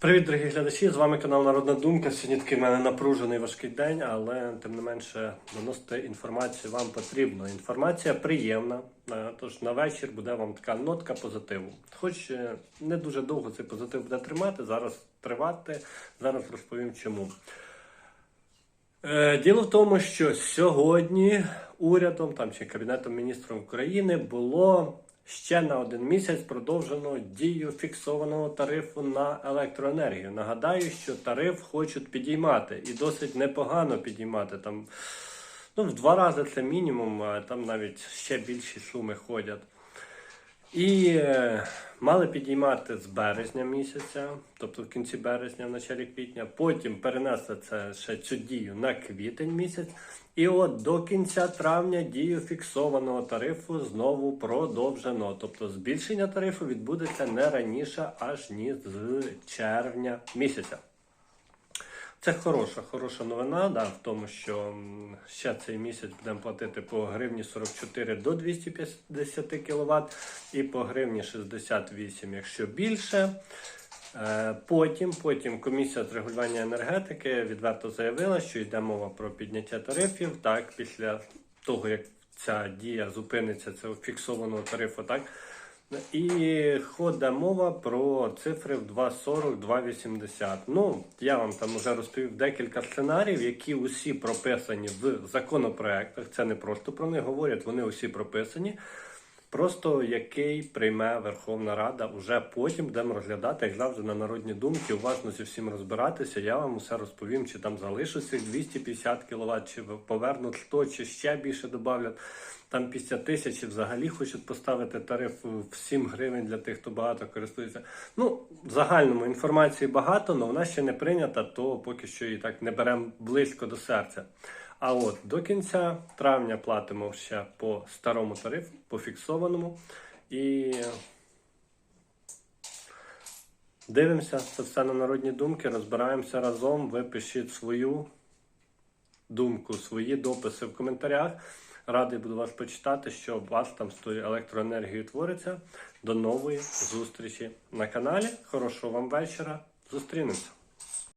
Привіт, дорогі глядачі! З вами канал Народна Думка. Сьогодні такий в мене напружений важкий день, але тим не менше доносити інформацію вам потрібно. Інформація приємна, е, тож на вечір буде вам така нотка позитиву. Хоч е, не дуже довго цей позитив буде тримати, зараз тривати, зараз розповім чому. Е, Діло в тому, що сьогодні урядом там чи Кабінетом міністрів України було ще на один місяць продовжено дію фіксованого тарифу на електроенергію. Нагадаю, що тариф хочуть підіймати і досить непогано підіймати. Там ну, в два рази це мінімум, а там навіть ще більші суми ходять. І е, мали підіймати з березня місяця, тобто в кінці березня, в началі квітня. Потім перенесли це ще цю дію на квітень місяць. І от до кінця травня дію фіксованого тарифу знову продовжено. Тобто збільшення тарифу відбудеться не раніше, аж ні з червня місяця. Це хороша, хороша новина, да, в тому, що ще цей місяць будемо платити по гривні 44 до 250 кВт і по гривні 68, якщо більше. Е, Потім, потім комісія з регулювання енергетики відверто заявила, що йде мова про підняття тарифів. Так, після того як ця дія зупиниться цього фіксованого тарифу, так і ходить мова про цифри в 2,40-2,80. Ну, я вам там вже розповів декілька сценаріїв, які усі прописані в законопроектах. Це не просто про них говорять, вони усі прописані. Просто який прийме Верховна Рада уже потім будемо розглядати, як завжди, на народні думки, уважно зі всім розбиратися. Я вам усе розповім, чи там залишиться 250 кВт, чи повернуть 100, чи ще більше додавлять. Там після тисячі взагалі хочуть поставити тариф в 7 гривень для тих, хто багато користується. Ну, в загальному інформації багато, але вона ще не прийнята, то поки що її так не беремо близько до серця. А от до кінця травня платимо ще по старому тарифу, по фіксованому. І дивимося це все на народні думки, розбираємося разом. Ви пишіть свою думку, свої дописи в коментарях. Радий буду вас почитати, що у вас там з тою електроенергією твориться. До нової зустрічі на каналі. Хорошого вам вечора. Зустрінемося.